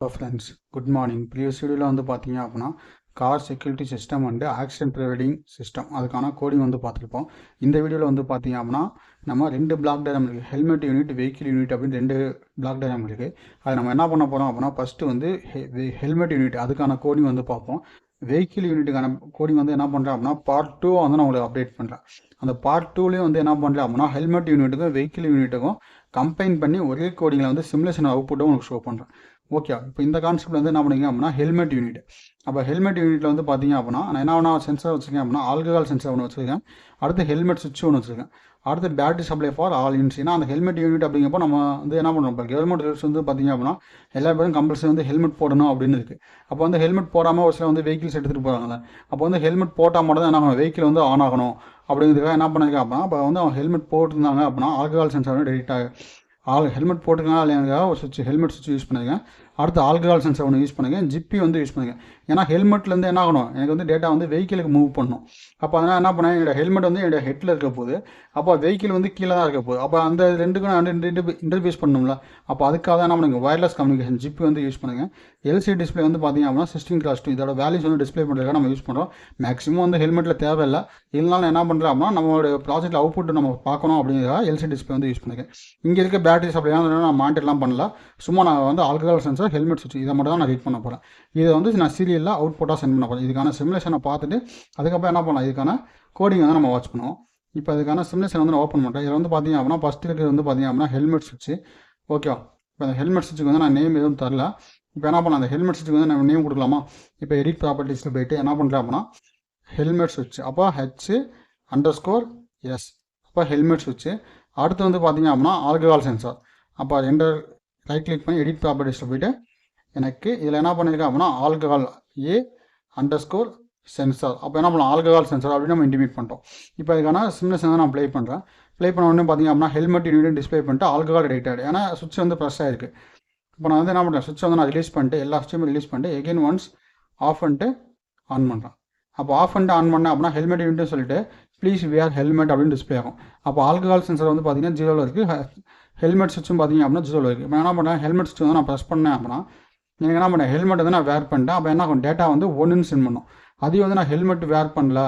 Hello friends good morning previous வீடியோவில் வந்து பார்த்தீங்க அப்படின்னா car security system and accident preventing system அதுக்கான கோடிங் வந்து பார்த்துருப்போம். இந்த வீடியோவில் வந்து பார்த்தீங்க அப்படின்னா நம்ம ரெண்டு பிளாக் டயரம் இருக்குது ஹெல்மெட் யூனிட் வெஹிக்கிள் யூனிட் அப்படின்னு ரெண்டு பிளாக் டயரம் இருக்குது அது நம்ம என்ன பண்ண போகிறோம் அப்படின்னா ஃபஸ்ட்டு வந்து ஹெல்மெட் யூனிட் அதுக்கான கோடிங் வந்து பார்ப்போம். வெஹிக்கிள் யூனிட்டுக்கான கோடிங் வந்து என்ன பண்ணுறேன் அப்படின்னா பார்ட் டூ வந்து நான் உங்களுக்கு அப்டேட் பண்ணுறேன் அந்த பார்ட் டூலேயும் வந்து என்ன பண்ணுறேன் அப்படின்னா ஹெல்மெட் யூனிட்டுக்கும் வெஹிக்கிள் யூனிட்டுக்கும் கம்பைன் பண்ணி ஒரே கோடிங்கில் வந்து சிமுலேஷன் அவுட்புட்டும் உங்களுக்கு ஷோ பண்ணுறேன் ஓகே இப்போ இந்த கான்செப்ட் வந்து என்ன பண்ணுங்க அப்படின்னா ஹெல்மெட் யூனிட் அப்போ ஹெல்மெட் யூனிட்டில் வந்து பார்த்தீங்க அப்படின்னா நான் என்ன ஒன்றா சென்சர் வச்சுருக்கேன் அப்படின்னா ஆல்கஹால் சென்சர் ஒன்று வச்சுருக்கேன். அடுத்து ஹெல்மெட் சுவிட்ச் ஒன்று வச்சுருக்கேன். அடுத்து battery supply for all units ஏன்னா அந்த ஹெல்மெட் யூனிட் அப்படிங்கப்போ நம்ம வந்து என்ன பண்ணுறோம் இப்போ கவர்மெண்ட் ரூல்ஸ் வந்து பார்த்தீங்க அப்படின்னா எல்லா பேரும் கம்பல்சரி வந்து ஹெல்மெட் போடணும் அப்படின்னு இருக்குது அப்போ வந்து ஹெல்மெட் போடாமல் ஒரு சில வந்து வெஹிக்கிள்ஸ் எடுத்துகிட்டு போகிறாங்கல்ல அப்போ வந்து ஹெல்மெட் போட்டால் மட்டும் தான் என்ன ஆகணும்? வெஹிக்கிள் வந்து ஆன் ஆகணும். அப்படிங்கிறதுக்காக என்ன பண்ணிருக்கேன் அப்படின்னா அப்போ வந்து அவங்க ஹெல்மெட் போட்டிருந்தாங்க அப்படின்னா ஆல்கஹால் சென்சர் வந்து டெலிட் ஆகும் ஆள் ஹெல்மெட் போட்டுக்கலாம் இல்லையா ஒரு சுவிட்ச் ஹெல்மெட் சுவிட்ச் யூஸ் பண்ணியிருக்கேன் அடுத்து ஆல்கஹால் சென்சர் ஒன்று யூஸ் பண்ணுங்கள் ஜிப்பி வந்து யூஸ் பண்ணுங்கள் ஏன்னா ஹெல்மெட்லேருந்து என்ன ஆகணும்? எனக்கு வந்து டேட்டா வந்து வெஹிக்கிளுக்கு மூவ் பண்ணணும். அப்போ அதனால் என்ன பண்ணேன்? என்னோட ஹெல்மெட் வந்து என்னோட ஹெட்டில் இருக்க போகுது அப்போ வெஹிக்கிள் வந்து கீழே தான் இருக்க போகுது. அப்போ அந்த ரெண்டுக்கும் நான் ரெண்டு இன்டர்ஃபேஸ் பண்ணணும்ல. அப்போ அதுக்காக தான் என்ன பண்ணுங்க ஒயர்லெஸ் கம்யூனிகேஷன் ஜிப்பி வந்து யூஸ் பண்ணுங்கள் எல்சி டிஸ்பிளே வந்து பார்த்திங்க அப்படின்னா சிக்ஸ்டின் கிளாஸ் டூ இதோட வேல்யூஸ் வந்து டிஸ்பிளே பண்ணுறதுக்காக நம்ம யூஸ் பண்ணுறோம் மேக்ஸிமம் வந்து ஹெல்மெட்டில் தேவையில்லை. இருந்தாலும் என்ன பண்ணுறோம் அப்படின்னா நம்மளோட ப்ராஜெக்ட் அவுட்புட் நம்ம பார்க்கணும் அப்படிங்கிறதுக்காக எல்சி டிஸ்பிளே வந்து யூஸ் பண்ணுங்கள் இங்கே இருக்க பேட்டரி சப்ளை நான் மானிட்டர்லாம் பண்ணல. சும்மா நான் வந்து ஆல்கஹால் சென்சர் ஹெல்மெட் சுவிட்ச் இதை மட்டும் தான் நான் ரீட் பண்ண போகிறேன் இதை வந்து நான் சீரியலில் அவுட் அவுட்புட்டாக சென்ட் பண்ண போகிறேன் இதுக்கான சிமுலேஷனை பார்த்துட்டு அதுக்கப்புறம் என்ன பண்ணலாம்? இதுக்கான கோடிங் வந்து நம்ம வாட்ச் பண்ணுவோம். இப்போ அதுக்கான சிமுலேஷன் வந்து நான் ஓப்பன் பண்ணுறேன் இதில் வந்து பார்த்தீங்க அப்படின்னா ஃபஸ்ட்டு இருக்கிறது வந்து பார்த்தீங்க அப்படின்னா ஹெல்மெட் சுவிட்ச் ஓகேவா இப்போ அந்த ஹெல்மெட் சுவிட்சுக்கு வந்து நான் நேம் எதுவும் தரல. இப்போ என்ன பண்ணலாம்? அந்த ஹெல்மெட் சுவிட்சுக்கு வந்து நம்ம நேம் கொடுக்கலாமா? இப்போ எடிட் ப்ராப்பர்ட்டிஸில் போயிட்டு என்ன பண்ணுறேன் அப்படின்னா ஹெல்மெட் சுவிட்ச் அப்போ ஹெச் அண்டர் ஸ்கோர் எஸ் அப்போ ஹெல்மெட் சுவிட்சு அடுத்து வந்து பார்த்தீங்க அப்படின்னா ஆல்கஹால் சென்சார் அப்போ என்டர் ரைட் கிளிக் பண்ணி எடிட் ப்ராப்பர்ட்டிஸில் போய்ட்டு எனக்கு இதில் என்ன பண்ணியிருக்கேன் அப்படின்னா alcohol A underscore sensor அப்போ என்ன பண்ணலாம் ஆல்கஹால் சென்சார் அப்படின்னு நம்ம இன்டிமேட் பண்ணிட்டோம். இப்போ அதுக்கான சிம்னஸ் வந்து நான் ப்ளே பண்ணுறேன் ப்ளே பண்ண உடனே பார்த்தீங்க அப்படின்னா ஹெல்மெட் யூனிட் டிஸ்பிளே பண்ணிட்டு ஆல்கஹால் டேட்டட் ஏன்னா சுவிட்ச் வந்து ப்ரெஸ் ஆயிருக்கு. இப்போ நான் வந்து என்ன பண்ணுறேன் சுவிட்ச் வந்து நான் ரிலீஸ் பண்ணிட்டு எல்லா சுவிட்சுமே ரிலீஸ் பண்ணிட்டு எகைன் ஒன்ஸ் ஆஃப் பண்ணிட்டு ஆன் பண்ணுறேன் அப்போ ஆஃப் பண்ணிட்டு ஆன் பண்ணேன் அப்படின்னா ஹெல்மெட் யூனிட்னு சொல்லிட்டு ப்ளீஸ் வியர் ஹெல்மெட் அப்படின்னு டிஸ்பிளே ஆகும். அப்போ ஆல்கஹால் சென்சர் வந்து பார்த்தீங்கன்னா ஜீரோவில் இருக்குது ஹெல்மெட் சுவிட்சும் பார்த்தீங்க அப்படின்னா ஜீரோவில் இருக்குது இப்போ என்ன பண்ணுறேன் ஹெல்மெட் சுவிட்ச் வந்து நான் ப்ரெஸ் பண்ணேன் அப்படின்னா எனக்கு என்ன பண்ணேன் ஹெல்மெட் வந்து நான் வேர் பண்ணிட்டேன். அப்போ என்ன ஆகும்? டேட்டா வந்து ஒன்றுன்னு சென்ட் பண்ணும். அதையும் வந்து நான் ஹெல்மெட் வேர் பண்ணல.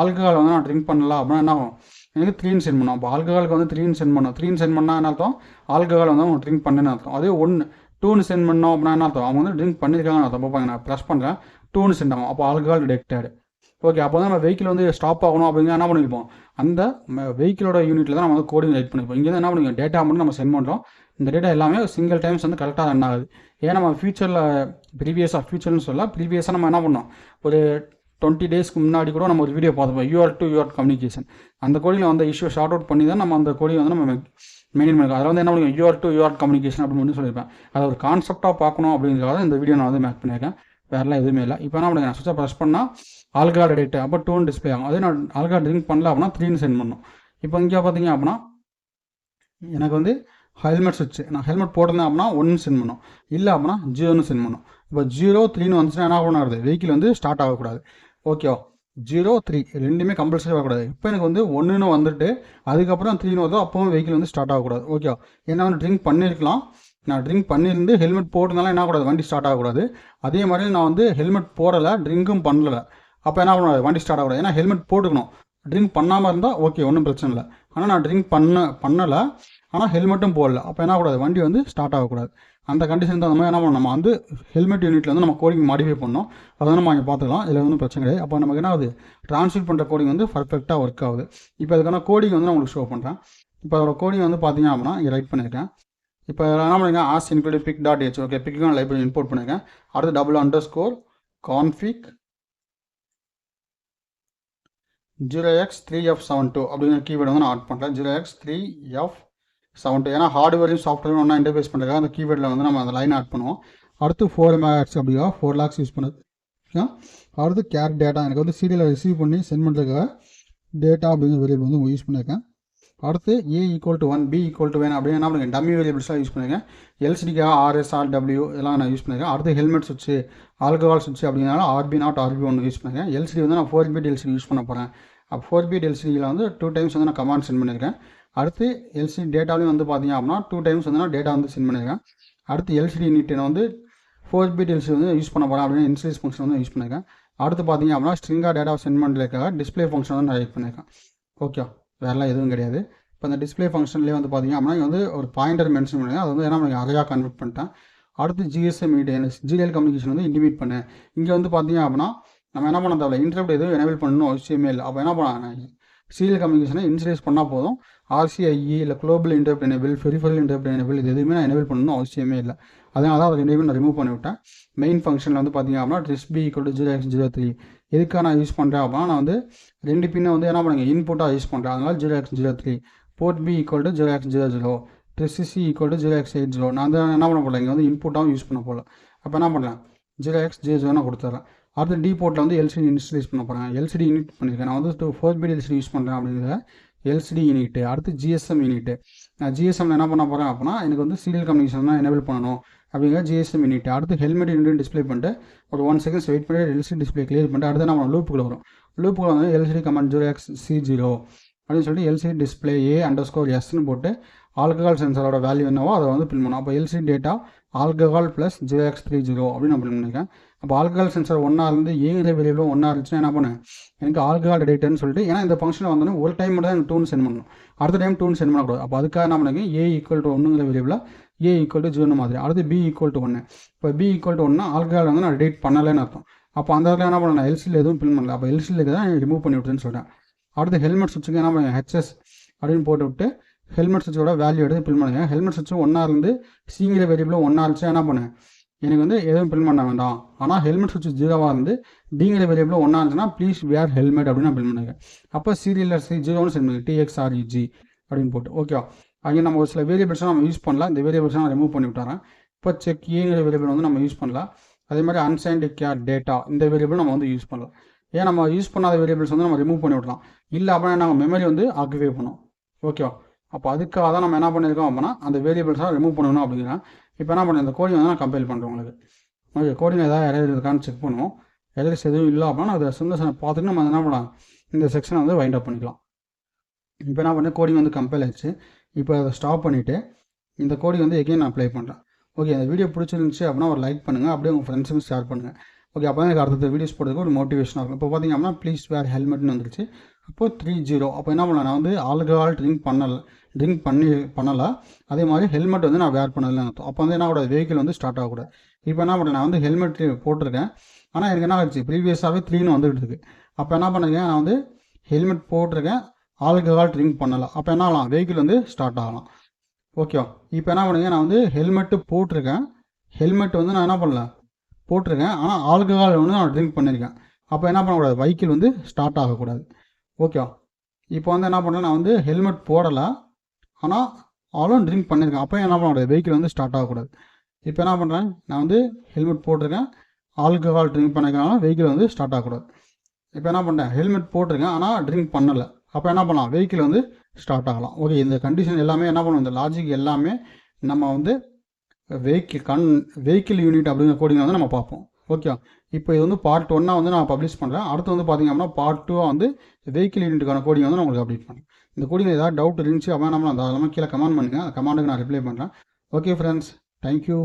ஆல்கஹால் வந்து நான் ட்ரிங்க் பண்ணல அப்படின்னா என்ன ஆகும்? எனக்கு த்ரீன்னு சென்ட் பண்ணும். அப்போ ஆல்கஹாலுக்கு வந்து த்ரீன்னு சென்ட் பண்ணும். த்ரீன்னு சென்ட் பண்ணால் என்ன அர்த்தம்? ஆல்கஹால் வந்து அவங்க ட்ரிங்க் பண்ணுன்னு அர்த்தம். அதே ஒன்று டூன்னு சென்ட் பண்ணோம் அப்படின்னா என்ன அர்த்தம்? அவங்க வந்து ட்ரிங்க் பண்ணியிருக்காங்கன்னு அர்த்தம். பார்ப்பாங்க நான் ப்ரெஸ் பண்ணுறேன் டூன்னு சென்ட் ஆகும். அப்போ ஆல்கஹால் டிடெக்டட் ஓகே அப்போ தான் நம்ம வெஹிக்கிள் வந்து ஸ்டாப் ஆகணும் அப்படிங்கிற என்ன பண்ணிப்போம் அந்த வெஹிக்கிளோட யூனிட்டில் தான் நம்ம வந்து கோடிங் ரைட் பண்ணிப்போம் இங்கே என்ன பண்ணுவோம் டேட்டா மட்டும் நம்ம சென்ட் பண்ணுறோம் இந்த டேட்டா எல்லாமே சிங்கிள் டைம்ஸ் வந்து கரெக்டாக ரன் ஆகுது. ஏன்னா நம்ம ஃபியூச்சரில் ப்ரீவியஸாக ஃபியூச்சர்னு சொல்ல ப்ரீவியஸாக நம்ம என்ன பண்ணோம்? ஒரு டுவெண்ட்டி டேஸ்க்கு முன்னாடி கூட நம்ம ஒரு வீடியோ பார்த்துப்போம் யூஆர் டு யூஆர் கம்யூனிகேஷன் அந்த கோடியில் வந்து இஷ்யூ ஷார்ட் அவுட் பண்ணி தான் நம்ம அந்த கோடியை வந்து நம்ம மெயின்டைன் பண்ணிருக்கோம். அதில் வந்து என்ன பண்ணுவோம் யூஆர் டு யூஆர் கம்யூனிகேஷன் அப்படின்னு வந்து சொல்லியிருப்பேன் அதை ஒரு கான்செப்டாக பார்க்கணும் அப்படிங்கிறதுக்காக இந்த வீடியோ நான் வந்து மேக் பண்ணியிருக்கேன். வேறெல்லாம் எதுவுமே இல்லை. இப்போ என்ன பண்ணுங்க நான் சுவிட்சை ப்ரெஸ் பண்ணால் ஆல்காட் டேட் அப்போ டூன் டிஸ்பிளே ஆகும் அதே நான் ஆல்காட் ட்ரிங்க் பண்ணல அப்படின்னா த்ரீன்னு சென்ட் பண்ணும் இப்போ இங்கே பார்த்தீங்க அப்படின்னா எனக்கு வந்து ஹெல்மெட் சுவிட்ச் நான் ஹெல்மெட் போட்டிருந்தேன் அப்படின்னா ஒன்று சென்ட் பண்ணும் இல்லை அப்படின்னா ஜீரோன்னு சென்ட் பண்ணும் இப்போ ஜீரோ த்ரீன்னு வந்துச்சுன்னா என்ன பண்ணாது வெஹிக்கிள் வந்து ஸ்டார்ட் ஆகக்கூடாது. ஓகேவா ஜீரோ த்ரீ ரெண்டுமே கம்பல்சரி ஆகக்கூடாது. இப்போ எனக்கு வந்து ஒன்றுன்னு வந்துட்டு அதுக்கப்புறம் த்ரீன்னு வருதோ அப்போவும் வெஹிக்கிள் வந்து ஸ்டார்ட் ஆகக்கூடாது. ஓகே ஏன்னா வந்து ட்ரிங்க் பண்ணியிருக்கலாம் நான் ட்ரிங்க் பண்ணியிருந்து ஹெல்மெட் போட்டதுனால என்ன கூடாது வண்டி ஸ்டார்ட் ஆகக்கூடாது. அதே மாதிரி நான் வந்து ஹெல்மெட் போடலை ட்ரிங்க்கும் பண்ணல. அப்போ என்ன பண்ணக்கூடாது வண்டி ஸ்டார்ட் ஆகக்கூடாது. ஏன்னா ஹெல்மெட் போட்டுக்கணும். ட்ரிங்க் பண்ணாமல் இருந்தால் ஓகே ஒன்றும் பிரச்சனை இல்லை. ஆனால் நான் ட்ரிங்க் பண்ண பண்ணலை. ஆனால் ஹெல்மெட்டும் போடல. அப்போ என்ன கூடாது வண்டி வந்து ஸ்டார்ட் ஆகக்கூடாது. அந்த கண்டிஷன் தகுந்த மாதிரி என்ன பண்ணணும்? நம்ம வந்து ஹெல்மெட் யூனிட்டில் வந்து நம்ம கோடிங் மாடிஃபை பண்ணோம் அதை வந்து நம்ம அங்கே பார்த்துக்கலாம். இதில் ஒன்றும் பிரச்சனை கிடையாது. அப்போ நமக்கு என்ன ஆகுது? ட்ரான்ஸ்லேட் பண்ணுற கோடிங் வந்து பர்ஃபெக்டாக ஒர்க் ஆகுது. இப்போ அதுக்கான கோடிங் வந்து நான் உங்களுக்கு ஷோ பண்ணுறேன் இப்போ அதோட கோடிங் வந்து பார்த்தீங்க அப்படின்னா இங்கே ரைட் பண்ணியிருக்கேன் இப்போ என்ன பண்ணுங்க hash include PIC dot H okay பிக்கான library import பண்ணிருக்கேன். அடுத்து double underscore config zero X three F seven two அப்படிங்கிற கீவேர்டு வந்து நான் ஆட் பண்ணுறேன் zero X three F seven two. ஏன்னா ஹார்ட்வேரையும் சாஃப்ட்வேரும் ஒன்றா இன்டர்ஃபேஸ் பண்ணுறதுக்காக அந்த கீவேர்டில் வந்து நம்ம அந்த லைன் ஆட் பண்ணுவோம். அடுத்து ஃபோர் மேக்ஸ் அப்படியா? ஃபோர் லேக்ஸ் யூஸ் பண்ணுறது அடுத்து கேர் டேட்டா எனக்கு வந்து சீரியலை ரிசீவ் பண்ணி சென்ட் பண்ணுறதுக்காக டேட்டா அப்படிங்கிற வேரியபிள் வந்து யூஸ் பண்ணியிருக்கேன் அடுத்து A equal to one B equal to one அப்படின்னு என்ன பண்ணுங்க? டம்மி வேரியபிள்ஸாக யூஸ் பண்ணியிருக்கேன் எல்சிடிக்காக ஆர்எஸ் ஆர் டபிள்யூ எல்லாம் நான் யூஸ் பண்ணியிருக்கேன் அடுத்து ஹெல்மெட் சுவிட்ச் ஆல்கஹால் சுவிட்ச் அப்படின்னாலும் ஆர்பி நாட் ஆர்பி ஒன்று யூஸ் பண்ணியிருக்கேன் எல்சிடி வந்து நான் ஃபோர் பிட் எல்சிடி யூஸ் பண்ண போகிறேன் அப்போ ஃபோர் பிட் எல்சிடியில் வந்து டூ டைம்ஸ் வந்து நான் கமாண்ட் சென்ட் பண்ணியிருக்கேன் அடுத்து எல்சிடி டேட்டாலையும் வந்து பார்த்தீங்க அப்படின்னா டூ டைம்ஸ் வந்து நான் டேட்டா வந்து சென்ட் பண்ணியிருக்கேன் அடுத்து எல்சிடி நீட்டை வந்து ஃபோர் பிட் எல்சிடி வந்து யூஸ் பண்ண போகிறேன் அப்படின்னு இன்சிலிஸ் ஃபங்க்ஷன் வந்து யூஸ் பண்ணியிருக்கேன் அடுத்து பார்த்தீங்க அப்படின்னா ஸ்ட்ரிங்காக டேட்டா சென்ட் பண்ணுறதுக்காக டிஸ்பிளே ஃபங்க்ஷன் வந்து நான் யூஸ் பண்ணியிருக்கேன் ஓகே வேறெல்லாம் எதுவும் கிடையாது. இப்போ இந்த டிஸ்பிளே ஃபங்க்ஷன்லேயே வந்து பார்த்தீங்க அப்படின்னா வந்து ஒரு பாயிண்டர் மென்ஷன் பண்ணுங்க அது வந்து ஏன்னா நான் அழகாக கன்வெர்ட் பண்ணிட்டேன். அடுத்து ஜிஎஸ்எம் மீடியா ஜிஎல் கம்யூனிகேஷன் வந்து இன்டிமேட் பண்ணேன். இங்கே வந்து பார்த்தீங்க அப்படின்னா நம்ம என்ன பண்ண தேவையில்ல? இன்டர்ப்ட் எதுவும் எனேபிள் பண்ணணும் அவசியமே இல்லை. அப்போ என்ன பண்ணலாம் சீரியல் கம்யூனிகேஷனை இன்சூரன்ஸ் பண்ணால் போதும். ஆர்சிஐஇ இல்லை global interrupt enable peripheral interrupt enable இது எதுவுமே நான் எனேபிள் பண்ணணும் அவசியமே இல்லை. அதனால தான் அதை ரெண்டுமே நான் ரிமூவ் பண்ணி விட்டேன். மெயின் ஃபங்க்ஷனில் வந்து பார்த்தீங்க அப்படின்னா TRIS B equal to zero X zero three எதுக்காக நான் யூஸ் பண்ணுறேன் அப்படின்னா நான் வந்து ரெண்டு பின்னை வந்து என்ன பண்ணுங்க இன்புட்டாக யூஸ் பண்ணுறேன் அதனால் zero X zero three port B equal to zero X zero zero TRIS C equal to zero X eight zero நான் வந்து என்ன பண்ண போகல இங்கே வந்து இன்புட்டாகவும் யூஸ் பண்ண போகல அப்போ என்ன பண்ணலாம்? ஜீரோ எக்ஸ் ஜீரோ ஜீரோ நான் கொடுத்துட்றேன் அடுத்து டி போர்ட்டில் வந்து எல்சிடி இன்ஸ்டலைஸ் பண்ண போகிறேன் எல்சிடி யூனிட் பண்ணியிருக்கேன் நான் வந்து ஃபோர் பிட் எல்சிடி யூஸ் பண்ணுறேன் அப்படிங்கிறத எல்சிடி யூனிட்டு அடுத்து ஜிஎஸ்எம் யூனிட்டு நான் ஜிஎஸ்எம்ல என்ன பண்ண போகிறேன் அப்படின்னா எனக்கு வந்து சீரியல் கம்யூனிகேஷன் தான் எனேபிள் பண்ணணும் அப்படிங்கிற ஜிஎஸ்எம் யூனிட் அடுத்து ஹெல்மெட் யூனிட் டிஸ்ப்ளே பண்ணிட்டு ஒரு ஒன் செகண்ட்ஸ் வெயிட் பண்ணி எல்சிடி டிஸ்ப்ளே கிளியர் பண்ணிட்டு அடுத்து நம்ம லூப்புக்குள்ள வரும். லூப்புக்குள்ள வந்து LCD command zero X C zero அப்படின்னு சொல்லிட்டு LCD display A underscore எஸ்ன்னு போட்டு ஆல்கஹால் சென்சரோட வேல்யூ என்னவோ அதை வந்து பின் பண்ணும் அப்போ LCD data alcohol plus zero X three zero அப்படின்னு நான் பின் பண்ணியிருக்கேன் அப்போ ஆல்கஹால் சென்சார் ஒன்றா இருந்து ஏகிற வெளியிலும் ஒன்றா இருந்துச்சுன்னா என்ன பண்ணேன் எனக்கு ஆல்கஹால் டேட்டான்னு சொல்லிட்டு ஏன்னா இந்த ஃபங்க்ஷனில் வந்தோடனே ஒரு டைம் மட்டும் தான் எனக்கு டூன் சென்ட் பண்ணணும். அடுத்த டைம் டூன் சென்ட் பண்ணக்கூடாது. அப்போ அதுக்காக என்ன பண்ணுங்க ஏ ஈக்குவல் டு ஒன்றுங்கிற வெளியில் ஏ ஈக்குவல் டு ஜீரோ மாதிரி. அடுத்து பி ஈக்குவல் டு ஒன்று இப்போ பி ஈக்குவல் டு ஒன்று ஆல்கஹால் வந்து நான் டேட் பண்ணலைன்னு அர்த்தம். அப்போ அந்த இடத்துல என்ன பண்ணேன் எல்சியில் எதுவும் பில் பண்ணல. அப்போ எல்சியில் தான் ரிமூவ் பண்ணி விட்டுன்னு சொல்கிறேன் அடுத்து ஹெல்மெட் சுவிட்சுக்கு என்ன பண்ணுங்க ஹெச்எஸ் அப்படின்னு போட்டு விட்டு ஹெல்மெட் சுவிட்சோட வேல்யூ எடுத்து பில் பண்ணுங்க ஹெல்மெட் சுவிட்சும் ஒன்றா இருந்து சிங்கிற வேரியபிளும் ஒன்றா இருந்துச்சு என்ன பண்ணேன் எனக்கு வந்து எதுவும் பில் பண்ண வேண்டாம். ஆனால் ஹெல்மெட் சுவிட்ச் ஜீரோவாக இருந்து டிங்கிற வேரியபிள் ஒன்றா இருந்துச்சுன்னா ப்ளீஸ் வேர் ஹெல்மெட் அப்படின்னு நான் பில் பண்ணுங்க அப்போ சீரியல் சி ஜீரோன்னு சென்ட் பண்ணுங்க டிஎக்ஸ்ஆர்இஜி அப்படின்னு போட்டு. ஓகேவா அங்கே நம்ம ஒரு சில வேரியபிள்ஸை நம்ம யூஸ் பண்ணலாம். இந்த வேரியபிள்ஸை நான் ரிமூவ் பண்ணி விட்டுறேன். இப்போ செக் ஏங்கிற வேரியபிள் வந்து நம்ம யூஸ் பண்ணலாம். அதே மாதிரி அன்சைன்டு கேர் டேட்டா இந்த வேரியபிள் நம்ம வந்து யூஸ் பண்ணலாம். ஏன் நம்ம யூஸ் பண்ணாத வேரியபிள்ஸ் வந்து நம்ம ரிமூவ் பண்ணி விடலாம். இல்லை அப்படின்னா நாங்கள் மெமரி வந்து ஆக்குபை பண்ணோம் ஓகேவா அப்போ அதுக்காக தான் நம்ம என்ன பண்ணியிருக்கோம் அப்படின்னா அந்த வேரியபிள்ஸாக ரிமூவ் பண்ணணும் அப்படிங்கிறேன் இப்போ என்ன பண்ண இந்த கோடிங் வந்து நான் கம்பைல் பண்ணுறேன் உங்களுக்கு. ஓகே கோடிங் ஏதாவது எரர் இருக்கான்னு செக் பண்ணுவோம். எரர்ஸ் எதுவும் இல்லை அப்படின்னா அதை சிந்தசனை பார்த்துட்டு நம்ம என்ன பண்ணலாம் இந்த செக்ஷனை வந்து வைண்ட் அப் பண்ணிக்கலாம். இப்போ என்ன பண்ணேன் கோடிங் வந்து கம்பைல் ஆயிடுச்சு. இப்போ அதை ஸ்டாப் பண்ணிவிட்டு இந்த கோடிங் வந்து எகைன் நான் அப்ளை பண்ணுறேன் ஓகே அந்த வீடியோ பிடிச்சிருந்துச்சு அப்படின்னா ஒரு லைக் பண்ணுங்கள் அப்படியே உங்கள் ஃப்ரெண்ட்ஸுக்கும் ஷேர் பண்ணுங்கள் ஓகே அப்போ தான் எனக்கு அடுத்த வீடியோஸ் போடுறதுக்கு ஒரு மோட்டிவேஷனாக இருக்கும் இப்போ பார்த்தீங்க அப்படின்னா ப்ளீஸ் வேர் ஹெல்மெட்னு வந்துருச்சு. அப்போ த்ரீ ஜீரோ அப்போ என்ன பண்ணலாம் நான் வந்து ஆல்கஹால் ட்ரிங்க் பண்ணலை. ட்ரிங்க் பண்ணி பண்ணலை. அதே மாதிரி ஹெல்மெட் வந்து நான் வேர் பண்ணதில்லை அர்த்தம் அப்போ வந்து என்ன கூட வெஹிக்கிள் வந்து ஸ்டார்ட் ஆகக்கூடாது. இப்போ என்ன பண்ணேன்? நான் வந்து ஹெல்மெட் போட்டிருக்கேன். ஆனால் எனக்கு என்ன ஆச்சு ப்ரீவியஸாகவே த்ரீன்னு வந்துகிட்டு இருக்கு அப்போ என்ன பண்ணிருக்கேன்? நான் வந்து ஹெல்மெட் போட்டிருக்கேன். ஆல்கஹால் ட்ரிங்க் பண்ணலை. அப்போ என்ன ஆகலாம்? வெஹிக்கிள் வந்து ஸ்டார்ட் ஆகலாம். ஓகேவா இப்போ என்ன பண்ணுங்க நான் வந்து ஹெல்மெட்டு போட்டிருக்கேன். ஹெல்மெட் வந்து நான் என்ன பண்ணல? போட்டிருக்கேன். ஆனால் ஆல்கஹால் வந்து நான் ட்ரிங்க் பண்ணியிருக்கேன் அப்போ என்ன பண்ணக்கூடாது? வெஹிக்கிள் வந்து ஸ்டார்ட் ஆகக்கூடாது. ஓகேவா இப்போ வந்து என்ன பண்ணேன்? நான் வந்து ஹெல்மெட் போடலை. ஆனால் அவளும் ட்ரிங்க் பண்ணியிருக்கேன் அப்போ என்ன பண்ண வெஹிக்கிள் வந்து ஸ்டார்ட் ஆகக்கூடாது. இப்போ என்ன பண்ணுறேன் நான் வந்து ஹெல்மெட் போட்டிருக்கேன். ஆல்கஹால் ட்ரிங்க் பண்ணிக்கிறனால வெஹிக்கிள் வந்து ஸ்டார்ட் ஆகக்கூடாது. இப்போ என்ன பண்ணுறேன் ஹெல்மெட் போட்டிருக்கேன் ஆனால் ட்ரிங்க் பண்ணலை. அப்போ என்ன பண்ணலாம்? வெஹிக்கிள் வந்து ஸ்டார்ட் ஆகலாம். ஓகே இந்த கண்டிஷன் எல்லாமே என்ன பண்ணுவோம் இந்த லாஜிக் எல்லாமே நம்ம வந்து வெஹிக்கிள் கண் வெஹிக்கிள் யூனிட் அப்படிங்கிற கோடிங் வந்து நம்ம பார்ப்போம். ஓகே இப்போ இது வந்து பார்ட் ஒன்னாக வந்து நான் பப்ளிஷ் பண்ணுறேன் அடுத்து வந்து பார்த்தீங்க அப்படின்னா பார்ட் டூவாக வந்து வெஹிக்கிள் யூனிட்டுக்கான கோடிங் வந்து நான் உங்களுக்கு அப்டேட் பண்ணுறேன் இந்த கூடியில் ஏதாவது டவுட் இருந்துச்சு அவன் நம்ம அந்த கீழே கமெண்ட் பண்ணுங்கள் அந்த கமெண்ட்டுக்கு நான் ரிப்ளை பண்ணுறேன் ஓகே ஃப்ரெண்ட்ஸ் தேங்க்யூ